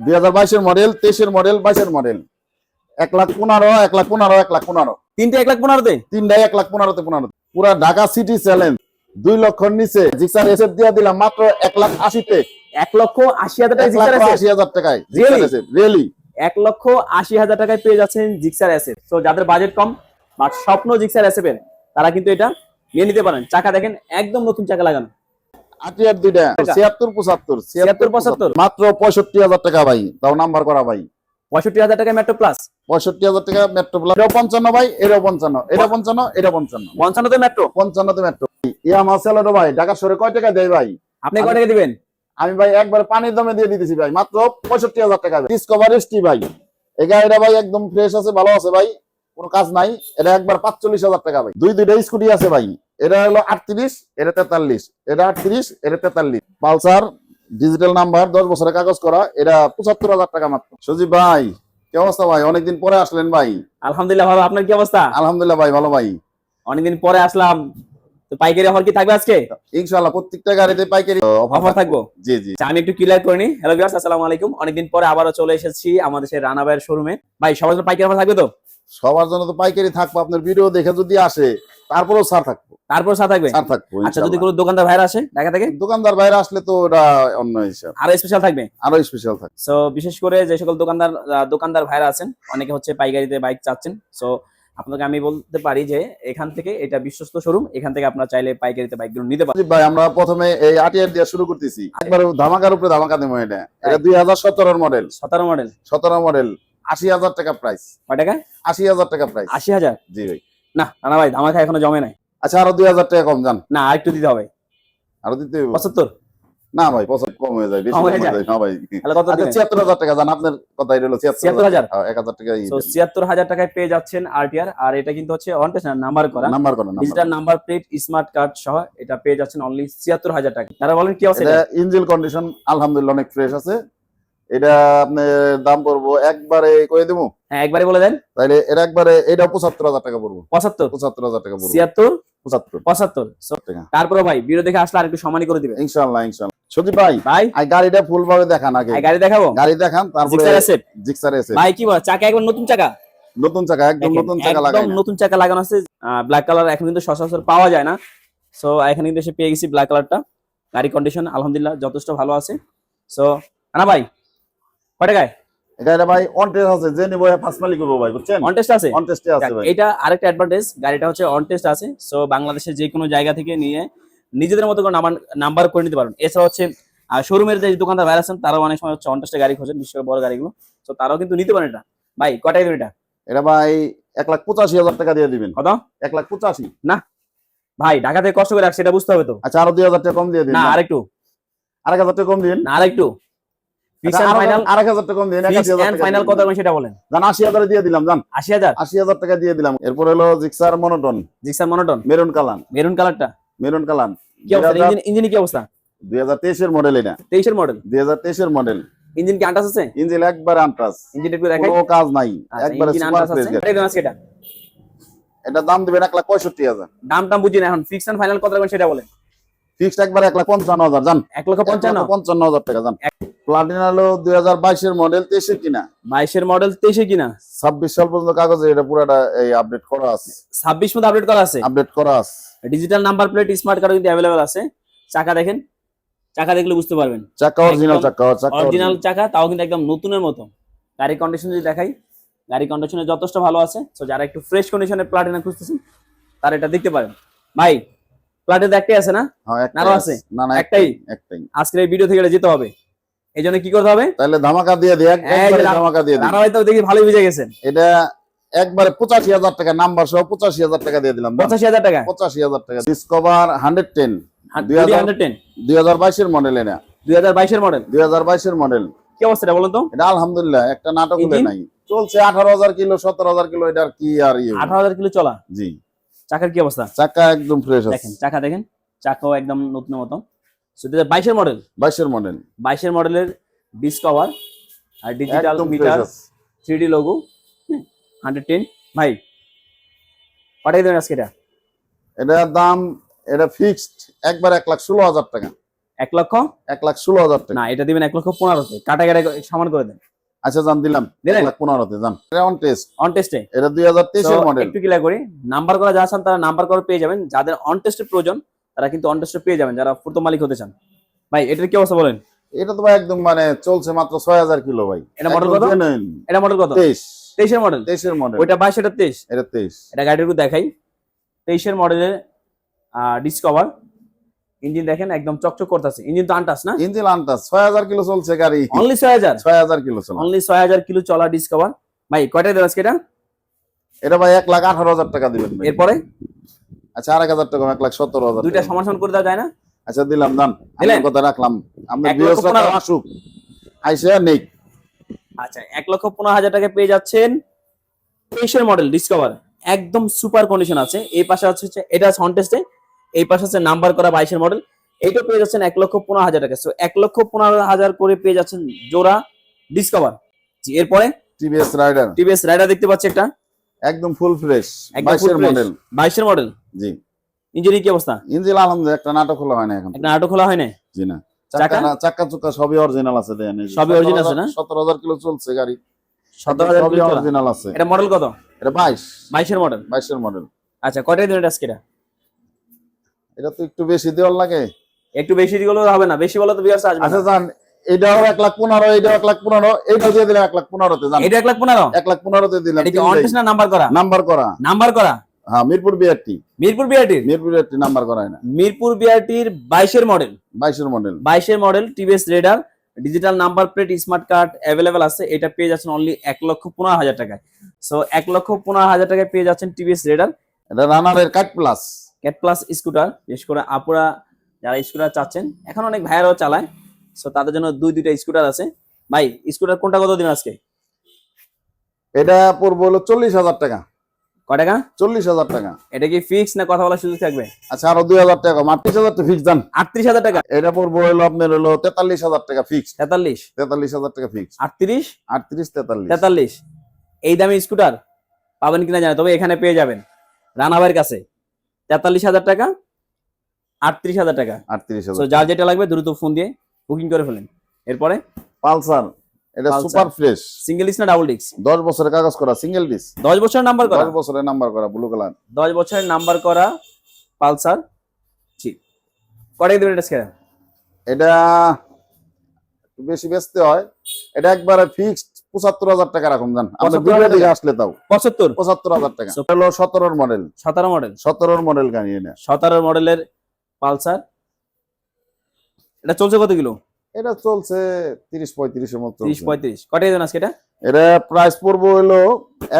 দুই হাজার বাইশের মডেল তেইশের মডেল বাইশের মডেল। এক লাখ পনেরো এক লাখ পনেরো এক লাখ পনেরো। তিনটে এক লাখ পনেরোতে? তিনটাই এক লাখ পনেরোতে পনেরো পুরা ঢাকা সিটি চ্যালেঞ্জ। দুই লক্ষর নিচে জিক্সার এসএফ দিয়ে দিলাম মাত্র এক লাখ আশিতে। এক লক্ষ আশি হাজার টাকা আশি হাজার টাকায় রিয়েলি এক লক্ষ আশি হাজার টাকায় পেয়ে যাচ্ছেন জিক্সার অ্যাসেট তো যাদের বাজেট কম বা স্বপ্ন জিক্সার অ্যাসেপের তারা কিন্তু এটা নিয়ে নিতে পারেন। চাকা দেখেন একদম নতুন চাকা লাগানো। আটিয়ার দুইটা। ছিয়াত্তর পঁচাত্তর 76, 75 মাত্র পঁয়ষট্টি হাজার টাকা ভাই তাও নাম্বার করা ভাই। পঁয়ষট্টি হাজার টাকায় মেট্রো প্লাস পঁয়ষট্টি হাজার টাকা মেট্রো প্লাস পঞ্চান্ন ভাই পঞ্চান্ন এটা পঞ্চান্ন এটা পঞ্চান্ন। পঞ্চান্নতে মেট্রো পঞ্চান্নতে মেট্রো ইয়ামা সেলোটো ভাই ঢাকা শহরে কয় টাকা দেয় ভাই? আপনি কয় টাকা দিবেন? আমি ভাই একবার পানির দামে দিয়ে দিতেছি ভাই মাত্র পঁয়ষট্টি হাজার টাকা ডিসকভার এসটি ভাই। এই গাড়িটা ভাই একদম ফ্রেশ আছে ভালো আছে ভাই কোনো কাজ নাই। এটা একবার পাঁচচল্লিশ হাজার টাকা ভাই। দুই দুইটা স্কুটি আছে ভাই। এটা হলো আটত্রিশ এটা তেতাল্লিশ। এটা আটত্রিশ এটা তেতাল্লিশ। পালসার ডিজিটাল নাম্বার দশ বছরের কাগজ করা এটা পঁচাত্তর হাজার টাকা মাত্র। সজীব ভাই কি অবস্থা ভাই? অনেকদিন পরে আসলেন ভাই। আলহামদুলিল্লাহ ভালো। আপনার কি অবস্থা? আলহামদুলিল্লাহ ভাই ভালো ভাই। অনেকদিন পরে আসলাম। তো পাইকারি অফার কি থাকবে আজকে? ইনশাল্লাহ প্রত্যেকটা গাড়িতে পাইকারি অফার থাকব। জি জি। আচ্ছা, আমি একটু ক্লিয়ার করে নিই। হ্যালো ভিউয়ার্স আসসালামু আলাইকুম। অনেকদিন পরে আবারও চলে এসেছি আমাদের সেই রানাবাইয়ের শোরুমে ভাই সবার জন্য পাইকারি অফার থাকবে তো? সবার জন্য তো পাইকারি থাকব। আপনার ভিডিও দেখে যদি আসে তারপরেও ছাড় থাকব। তারপর সাথে থাকবে? ছাড় থাকব আচ্ছা যদি কোনো দোকানদার ভাইরা আসে ঢাকা থেকে? দোকানদার বাইরে আসলে তো ওটা অন্য হিসাব। আরও স্পেশাল থাকবে? আরও স্পেশাল থাকে সো বিশেষ করে যে সকল দোকানদার দোকানদার ভাইরা আছেন অনেকে হচ্ছে পাইকারিতে বাইক চাচ্ছেন। সো আপনাকে আমি বলতে পারি যে এখান থেকে এটা বিশ্বস্ত শোরুম এখান থেকে আপনারা চাইলে পাইকারিতে বাইকগুলো নিতে পারেন। ভাই আমরা প্রথমে এই আটিয়ার দিয়ে শুরু করতেছি। একবার ধামাকার উপরে ধামাকা দেবো এটা। এটা দুই হাজার সতেরোর মডেল সতেরো মডেল সতেরো মডেল আশি হাজার টাকা প্রাইস কয় টাকা? আশি হাজার টাকা প্রাইস আশি হাজার? জি ভাই। না না ভাই ধামাকা এখনও জমে নাই। আচ্ছা আরও দুই হাজার টাকা কম যান না আরেকটু দিতে হবে। আরও দিতে? পঁচাত্তর? না ভাই পছন্দ কম হয়ে যায় বেশি হয়ে যায়? না ভাই। তাহলে কত আচ্ছা ছিয়াত্তর হাজার টাকা যান আপনার কথাই রইল ছিয়াত্তর 76,000? হ্যাঁ, এক হাজার টাকা ছিয়াত্তর হাজার টাকায় পেয়ে যাচ্ছেন আরটিআর আর এটা কিন্তু হচ্ছে অন নাম্বার করা। নাম্বার করেন digital number plate smart card সহ এটা পেয়ে যাচ্ছেন অনলি ছিয়াত্তর হাজার টাকা তারা বলেন কি আছে এটা এটা? ইঞ্জিন কন্ডিশন আলহামদুলিল্লাহ অনেক ফ্রেশ আছে। এটা আপনার দাম পড়ব একবারে করে দেবো হ্যাঁ একবারে বলে দেন। তাইলে এটা একবারে এটা পঁচাত্তর হাজার টাকা পড়ব। পঁচাত্তর? পঁচাত্তর হাজার টাকা পড়ব। ছিয়াত্তর? পঁচাত্তর। পঁচাত্তর। তারপরে ভাই ভিডিও দেখে আসলে আর একটু করে দিবে ইনশাল্লাহ ইনশাল্লাহ ভাই ভাই? এই গাড়িটা ফুল ভাবে দেখান আগে। গাড়ি দেখাবো? গাড়ি দেখান তারপরে জিক্সার এসে ভাই কি বল চাকা একবার নতুন চাকা? নতুন চাকা একদম নতুন চাকা একদম নতুন চাকা লাগানো আছে। ব্ল্যাক কালার এখন কিন্তু সচরাচর পাওয়া যায় না। সো এখানে কিন্তু এসে পেয়ে গেছি ব্ল্যাক কালারটা গাড়ি কন্ডিশন আলহামদুলিল্লাহ যথেষ্ট ভালো আছে। সো ভাই কয় টাকায় এটা এটা ভাই অন টেস্ট আছে যে নিবো ফার্স্ট মালিক করব ভাই বুঝছেন? অন টেস্ট আছে? অন টেস্টে আছে ভাই। এটা আরেকটা অ্যাডভান্টেজ গাড়িটা হচ্ছে অন টেস্ট আছে সো বাংলাদেশের যে কোনো জায়গা থেকে নিয়ে নিজেদের মতো করে নাম্বার করে নিতে পারেন এছাড়া হচ্ছে শোরুমের যে দোকানদার আছেন তারাও অনেক সময় হচ্ছে গাড়ি খোঁজেন বিশেষ করে বড় গাড়িগুলো। তো তারাও কিন্তু নিতে পারেন এটা। ভাই কটাই দেবেন এটা? এটা ভাই এক লাখ পঁচাশি হাজার টাকা দিয়ে দিবেন। কত? এক লাখ পঁচাশি। না। ভাই ঢাকা থেকে কষ্ট করে রাখছি এটা বুঝতে হবে তো। আচ্ছা আরও দুই হাজার টাকা কম দিয়ে দিন না আরেকটু। আরেক হাজার টাকা কম দিন। না আরেকটু। এরপর হলো Gixxer monotone. Gixxer monotone? Maroon colour maroon কালারটা? মেরুন কালান ইঞ্জিন কি অবস্থা? দুই হাজার তেইশের মডেল এটা। তেইশের মডেল দুই হাজার তেইশের মডেল ইঞ্জিন কি আন্টাস আছে? ইঞ্জিন একবার আনটাস ইঞ্জিন একটু দেখাই। কোনো কাজ নাই। আচ্ছা, একবারে সুপার ফ্রেশ এটা? এটা দাম দিবেন লাখ হাজার। দাম টাম এখন। ফিক্স এন্ড ফাইনাল কত রাখবেন সেটা বলেন। ফিক্সড একবার এক লাখ পঞ্চান্ন হাজার জান। লক্ষ পঞ্চান্ন? পঞ্চান্ন হাজার টাকা জান। প্লাটিনা হলো দুই হাজার বাইশের মডেল তেইশের কিনা? বাইশের মডেল তেইশে কিনা? ছাব্বিশ সাল পর্যন্ত কাগজে এটা পুরাটা এই আপডেট করা আছে। ছাব্বিশ মধ্যে আপডেট করা আছে? আপডেট করা আছে। Digital number plate smart card কিন্তু অ্যাভেলেবেল আছে। চাকা দেখেন চাকা দেখলে বুঝতে পারবেন। চাকা অরিজিনাল চাকা অরিজিনাল চাকা তাও কিন্তু একদম নতুনের মতো। গাড়ি কন্ডিশন যদি দেখাই গাড়ি কন্ডিশনে যথেষ্ট ভালো আছে। তো যারা একটু ফ্রেশ কন্ডিশনের প্লাটিনা খুঁজতেছেন তারা এটা দেখতে পারেন। ভাই প্লাটিনা একটাই আছে না? হ্যাঁ আরও আছে? আছে? না না একটাই? একটাই একটাই। আজকের এই ভিডিও থেকে এটা যেতে হবে। এই জন্য কি করতে হবে? তাহলে ধামাকা দিয়ে দিই একবারে ধামাকা দিয়ে দিই ভাই তো দেখি ভালোই বুঝে গেছেন এটা একবারে পঁচাশি হাজার টাকা নাম্বার সহ পঁচাশি হাজার টাকা দিয়ে দিলাম পঁচাশি হাজার টাকা? পঁচাশি হাজার টাকা। ডিসকভার হান্ড্রেড টেন দুই হাজার- বাইশের মডেল এটা। দুই হাজার বাইশের মডেল দুই হাজার বাইশের মডেল কি অবস্থা এটা বলুন তো? এটা আলহামদুলিল্লাহ একটা নাটক হলে নাই। চলছে আঠারো হাজার কিলো সতেরো হাজার কিলো এটার কি আর ইয়ে আঠারো হাজার কিলো চলা? জি। চাকার কি অবস্থা? চাকা একদম ফ্রেশ আছে। চাকা দেখেন চাকাও একদম নতুন মতো। দুই হাজার বাইশের মডেল বাইশের মডেল বাইশের মডেলের ডিসকভার আর digital meter three logo hundred ten ভাই পাঠিয়ে দেবেন আজকে এটা? এটার দাম এটা ফিক্সড একবার এক লাখ ষোলো হাজার টাকা। এক লক্ষ? এক লাখ ষোলো হাজার টাকা। না এটা দিবেন এক লক্ষ পনেরোতে। কাটা কাটা সমান করে দেন। আচ্ছা জান দিলাম? এক লাখ পনেরোতে এটা অন টেস্ট অন টেস্টে এটা দুই হাজার তেইশের মডেল একটু ক্লিয়ার করি। নাম্বার করা যা চান তারা নাম্বার করে পেয়ে যাবেন। যাদের অন টেস্টের প্রয়োজন তারা কিন্তু অন টেস্টে পেয়ে যাবেন যারা প্রথম মালিক হতে চান। ভাই এটার কি অবস্থা বলেন? এটা তো ভাই একদম মানে চলছে মাত্র ছয় হাজার কিলো ভাই। এটা মডেল কত? এটা মডেল কত? তেইশ। তেইশের মডেল তেইশের মডেল ওইটা বাইশ এটা তেইশ? এটা তেইশ। এটা গাড়ির দেখাই। তেইশের মডেলের ডিসকভার ইঞ্জিন দেখেন একদম চকচক করতেছে। ইঞ্জিন তো আনটাস না? ইঞ্জিন আনটাস ছয় হাজার কিলো চলছে গাড়ি। অনলি ছয় হাজার? ছয় হাজার কিলো চলে। অনলি ছয় হাজার কিলো চলা ডিসকভার ভাই কয়টা আজকে এটা? এটা ভাই এক লাখ আঠারো হাজার টাকা দিবেন এরপরে? আচ্ছা আর এক হাজার টাকা এক লাখ সত্তর হাজার দুইটা। সমান করে দেওয়া যায় না? আচ্ছা দিলাম দান। দিলেন? কথা রাখলাম। আমরা। আসুক। আইসে নেই। আচ্ছা এক লক্ষ পনেরো হাজার টাকা পেয়ে যাচ্ছেন তেইশের মডেল ডিসকভার একদম সুপার কন্ডিশন আছে। এই পাশে আছে হচ্ছে এটা আছে টেস্টে এই পাশে আছে নাম্বার করা বাইশের মডেল এইটা পেয়ে যাচ্ছেন এক লক্ষ পনেরো হাজার টাকা। সো এক লক্ষ পনেরো হাজার করে পেয়ে যাচ্ছেন জোড়া ডিসকভার জি এরপরে টিভিএস রাইডার টিভিএস রাইডার দেখতে পাচ্ছি একটা। একদম ফুল ফ্রেশ বাইশের মডেল বাইশের মডেল জি। ইঞ্জিনের কি অবস্থা? ইঞ্জিন আলহামদুলিল্লাহ একটা নাটক খোলা হয় না এখন। একটা আটো খোলা হয় না জি না। চাকা? চাকা না চাক্কা চুক্কা সবই অরিজিনাল আছে দেন সবই original আছে না? সতেরো হাজার কিলো চলছে গাড়ি। সতেরো হাজার সবই কিলো অরিজিনাল আছে এটা মডেল কত? এটা বাইশ। বাইশের মডেল বাইশের মডেল আচ্ছা কয়টা দিন এটা আজকে এটা? এটা তো একটু বেশি দেওয়ার লাগে। একটু বেশি দিলেও হবে না বেশি বলে তো বিয়ার্স আসবে আচ্ছা জান এটাও এক লাখ পনেরো এটাও এক লাখ পনেরো এইটাও দিয়ে দিলাম এক লাখ পনেরোতে জান এটা এক লাখ পনেরো? এক লাখ পনেরোতে দিলাম নাম্বার করা? নাম্বার করা। নাম্বার করা? হ্যাঁ মিরপুর বিআরটি মিরপুর বিআরটির মিরপুর বিআরটি নাম্বার করা হয় না। মিরপুর বিআরটির বাইশের মডেল। বাইশের মডেল। বাইশের model TVS Raider digital number plate smart card available আছে। এটা পেয়ে যাচ্ছেন অনলি এক লক্ষ পনেরো হাজার টাকায়। সো এক লক্ষ পনেরো হাজার টাকায় পেয়ে যাচ্ছেন টিভিএস রেডার এটা রানারের cut plus cat plus scooter বিশেষ করে আপুরা যারা স্কুটার চাচ্ছেন এখন অনেক ভাইয়ারাও চালায়। সো তাদের জন্য দুই দুইটা স্কুটার আছে। ভাই স্কুটার কোনটা কত দিন আজকে? এটা পড়ব হলো চল্লিশ হাজার টাকা। টাকা? চল্লিশ হাজার টাকা। এটা কি ফিক্স না কথা বলার সুযোগ থাকবে? আচ্ছা আরও দুই হাজার টাকা। হাজার টাকা ফিক্স দেন আটত্রিশ হাজার টাকা। এটা পড়ব হলো আপনার হলো তেতাল্লিশ হাজার টাকা ফিক্স তেতাল্লিশ? তেতাল্লিশ হাজার টাকা ফিক্স আটত্রিশ? আটত্রিশ তেতাল্লিশ। তেতাল্লিশ। এই দামি স্কুটার পাবেন কিনা জানে তবে এখানে পেয়ে যাবেন। রানাভাইয়ের কাছে। তেতাল্লিশ হাজার টাকা আটত্রিশ হাজার টাকা। আটত্রিশ হাজার যার যেটা লাগবে দ্রুত ফোন দিয়ে বুকিং করে ফেলেন। এরপরে? পালসার। এটা সুপার ফ্রেশ। সিঙ্গেল ডিস্ক না ডাবল ডিস্ক দশ বছরের কাগজ করা সিঙ্গেল ডিস দশ বছরের নাম্বার করা? দশ বছরের নাম্বার করা ব্লু কালার দশ বছরের নাম্বার করা পালসার? জি। কটাই দেবেন এটা স্কেয়ার এটা বেশি বেচতে হয়। এটা একবারে ফিক্সড পঁচাত্তর হাজার টাকা রাখুন জান। 75,000 ভিডিও দিকে আসলে তাও। পঁচাত্তর? পঁচাত্তর হাজার টাকা। হলো সতেরোর মডেল সতেরো মডেল সতেরোর মডেল গাড়ি এটা। সতেরো মডেলের পালসার। এটা চলছে কত কিলো? এটা চলছে তিরিশ পঁয়ত্রিশের মতো তিরিশ পঁয়ত্রিশ। কটাই দেবেন আজকে এটা? এটা প্রাইস পড়ব হলো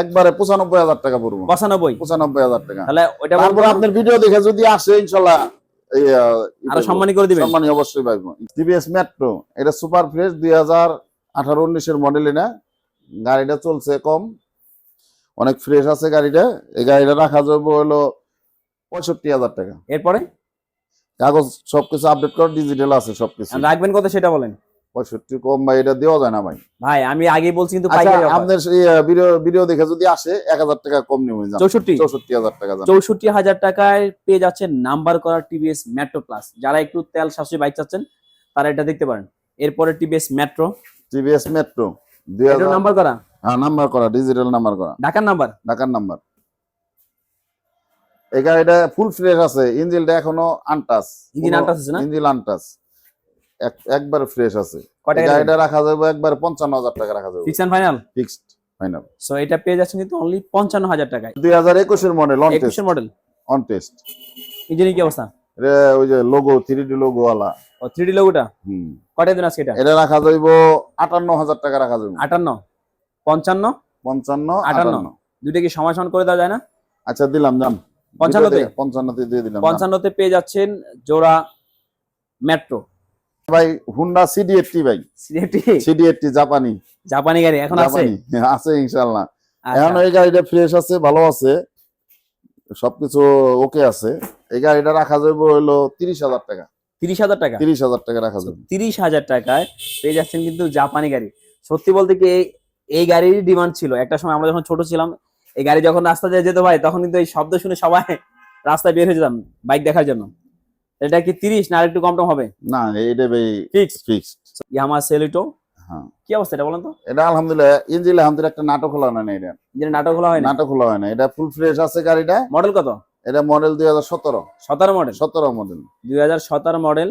একবারে পঁচানব্বই হাজার টাকা পড়ব। পঁচানব্বই? পঁচানব্বই হাজার টাকা। তাহলে ওইটা তারপর আপনার ভিডিও দেখে যদি আসে ইনশাল্লাহ এই, আহ, ই আরও সম্মানী করে দিবেন? সম্মানী অবশ্যই পাইবো। টিভিএস মেট্রো এটা সুপার ফ্রেশ দুই হাজার আঠারো উনিশের মডেল এটা গাড়িটা চলছে কম। অনেক ফ্রেশ আছে গাড়িটা। এই গাড়িটা রাখা যাবে হলো পঁয়ষট্টি হাজার টাকা। এরপরে? কাগজ সবকিছু আপডেট করা ডিজিটাল আছে সবকিছু। রাখবেন কত সেটা বলেন? পঁয়ষট্টি কম ভাই এটা দেওয়া যায় না ভাই। ভাই আমি আগে বলছি কিন্তু আচ্ছা সেই ভিডিও দেখে যদি আসে এক হাজার টাকা কম যান চৌষট্টি? চৌষট্টি হাজার টাকা চৌষট্টি হাজার টাকায় পেয়ে যাচ্ছেন নাম্বার করা টিভিএস মেট্রো প্লাস যারা একটু তেল সাশ্রয়ী বাইক চাচ্ছেন তারা এটা দেখতে পারেন। এরপরে TVS Metro TVS Metro number করা? হ্যাঁ নাম্বার করা ডিজিটাল নাম্বার করা। ঢাকার নাম্বার ঢাকার নাম্বার এই গাড়িটা ফুল ফ্রেশ আছে। ইঞ্জিনটা এখনও আনটাচ Engine untouched আছে না? ইঞ্জিন আনটাচ একবার ফ্রেশ আছে। গাড়িটা রাখা যাবে একবার পঞ্চান্ন হাজার টাকা রাখা যাবে। Fix final fixed final so এটা পেয়ে যাচ্ছেন কিন্তু অনলি পঞ্চান্ন হাজার টাকায়। দুই হাজার একুশের model on test model on test ইঞ্জিনের কি অবস্থা? ওই যে লোগো থ্রি ডি লোগো ওয়ালা ও থ্রি ডি লোগোটা হুম। কটাই দিন আজকে এটা? এটা রাখা যাইব আটান্ন হাজার টাকা রাখা যাবে আটান্ন? পঞ্চান্ন? পঞ্চান্ন আটান্ন। দুইটা কি সমান করে দেওয়া যায় না? আচ্ছা দিলাম দাম পঞ্চান্নতে? পঞ্চান্নতে দিয়ে দিলাম পঞ্চান্নতে পেয়ে যাচ্ছেন জোড়া মেট্রো ভাই হুন্ডা ভাই। জাপানি। জাপানি গাড়ি এখন আছে? আছে ইনশাল্লাহ আচ্ছা, এখন এই গাড়িটা ফ্রেশ আছে ভালো আছে সবকিছু ওকে আছে। এই গাড়িটা রাখা যাবে হলো তিরিশ হাজার টাকা। তিরিশ হাজার টাকা? তিরিশ হাজার টাকা রাখা যাবে। তিরিশ হাজার টাকায় পেয়ে যাচ্ছেন কিন্তু জাপানি গাড়ি। সত্যি বলতে কি এই- এই গাড়ির ডিমান্ড ছিল। একটা সময় আমরা যখন ছোট ছিলাম এই গাড়ি যখন রাস্তা দিয়ে যেত ভাই তখন কিন্তু এই শব্দ শুনে সবাই রাস্তায় বের হয়ে যেতাম বাইক দেখার জন্য। এটা কি তিরিশ না আরেকটু কম টম হবে? না ভাই ফিক্স ফিক্সড ইয়ামা সেলিটো হ্যাঁ। কি অবস্থা এটা বলেন তো? এটা আলহামদুলিল্লাহ ইঞ্জিল আলহামদুলিল্লাহ একটা নাটক খোলা হয় না এটা। যে নাটক খোলা হয় না? নাটক খোলা হয় না। এটা ফুল ফ্রেশ আছে গাড়িটা। মডেল কত? এটা মডেল দুই হাজার সতেরো। সতেরো মডেল সতেরো মডেল দুই হাজার সতেরো মডেল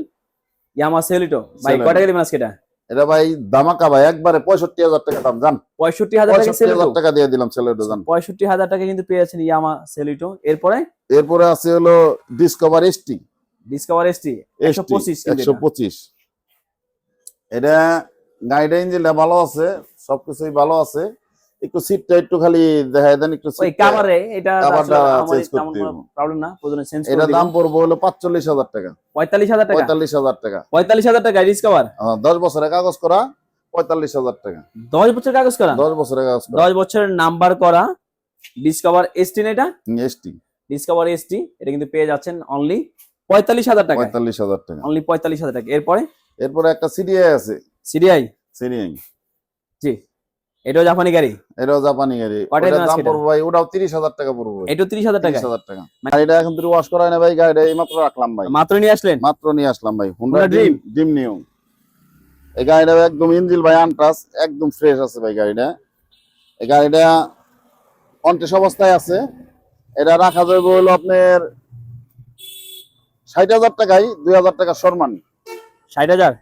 ইয়ামা সেলিটো ভাই Celeto। কয় টাকা দিবেন এটা? এটা ভাই দামাকা ভাই একবারে পঁয়ষট্টি হাজার টাকা দাম জান? পঁয়ষট্টি হাজার টাকা সেলিটো দিয়ে দিলাম ছেলেটা জান? পঁয়ষট্টি হাজার টাকা কিন্তু পেয়েছেন ইয়ামা ছেলেটো এরপরে? এরপরে আছে হলো ডিসকভার এসটি ডিসকভার এসটি একশো পঁচিশ একশো পঁচিশ। এটা গাড়িটা ইঞ্জিনটা ভালো আছে সবকিছুই ভালো আছে। একটু সিটটা একটু খালি দেখায় দেন একটু ওই কাভারে এটা কাভারটা তেমন করতে প্রবলেম না প্রয়োজনে চেঞ্জ এটা দাম পড়ব হলো পাঁচচল্লিশ হাজার টাকা। পঁয়তাল্লিশ হাজার টাকা? পঁয়তাল্লিশ হাজার টাকা। পঁয়তাল্লিশ হাজার টাকা ডিসকভার আহ, দশ বছরের কাগজ করা পঁয়তাল্লিশ হাজার টাকা। দশ বছর কাগজ করা? দশ বছরের কাগজ করা। দশ বছরের নাম্বার করা ডিসকভার এসটি না এটা? এসটি ডিসকভার এসটি এটা কিন্তু পেয়ে যাচ্ছেন অনলি পঁয়তাল্লিশ হাজার টাকা। পঁয়তাল্লিশ হাজার টাকা। অনলি পঁয়তাল্লিশ হাজার টাকা। এরপরে? এরপরে একটা সিডিআই আছে। সিরিয়াই সিডিআই জি। এটাও জাপানি গাড়ি? এটাও জাপানি গাড়ি। ওটার দাম পড়ব ভাই ওটাও তিরিশ হাজার টাকা পড়ব। এটাও তিরিশ হাজার টাকা? তিরিশ হাজার টাকা। গাড়িটা এখন ওয়াশ করায় না ভাই গাড়িটা এইমাত্র রাখলাম ভাই। মাত্র নিয়ে আসলেন? মাত্র নিয়ে আসলাম ভাই। Honda নিউ এই গাড়িটা একদম ইঞ্জিল ভাই আনটাস একদম ফ্রেশ আছে ভাই গাড়িটা। এই গাড়িটা অনটেস অবস্থায় আছে। এটা রাখা যাবে হলো আপনার ষাট হাজার টাকায় দুই হাজার টাকা সম্মান ষাট হাজার?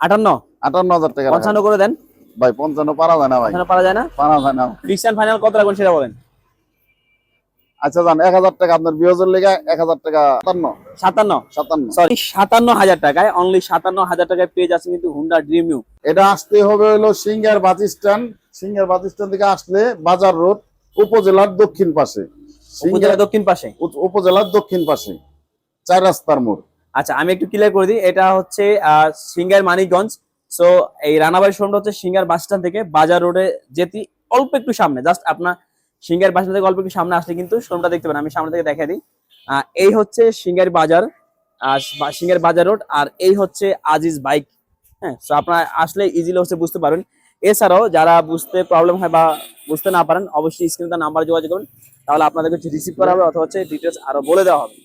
আটান্ন? আটান্ন হাজার টাকা পঞ্চান্ন করে দেন। ভাই পঞ্চান্ন পারা যায় না ভাই। পারা যায় না? পারা যায় না। ফিক্স ফাইনাল কত রাখবেন সেটা বলেন। আচ্ছা এক হাজার টাকা আপনার বিয়োজের লেগে এক হাজার টাকা সাতান্ন। সাতান্ন? সাতান্ন। সরি সাতান্ন হাজার টাকায় অনলি সাতান্ন হাজার টাকায় পেয়ে যাচ্ছেন কিন্তু হুন্ডা ড্রিম নিউ এটা আসতে হবে হলো Singair bus stand Singair bus stand থেকে আসলে বাজার রোড উপজেলার দক্ষিণ পাশে। দক্ষিণ পাশে? উপজেলার দক্ষিণ পাশে। চার রাস্তার মোড়। আচ্ছা আমি একটু ক্লিয়ার করে দিই এটা হচ্ছে সিঙ্গার মানিকগঞ্জ। সো এই রানাবাড়ি শোরুমটা হচ্ছে সিঙ্গার বাস স্ট্যান্ড থেকে বাজার রোডে যেতে অল্প একটু সামনে জাস্ট আপনার সিঙ্গার বাস থেকে অল্প একটু সামনে আসলে কিন্তু শোরুমটা দেখতে পারেন, আমি সামনে থেকে দেখাই দিই। এই হচ্ছে সিঙ্গার বাজার, আর সিঙ্গার বাজার রোড, আর এই হচ্ছে আজিজ বাইক। হ্যাঁ তো আপনারা আসলে ইজিলি হচ্ছে বুঝতে পারবেন। এছাড়াও যারা বুঝতে প্রবলেম হয় বা বুঝতে না পারেন, অবশ্যই স্ক্রিনে নাম্বার যোগাযোগ করুন। তাহলে আপনাদেরকে রিসিভ করা হবে, অথবা হচ্ছে ডিটেলস আরও বলে দেওয়া হবে।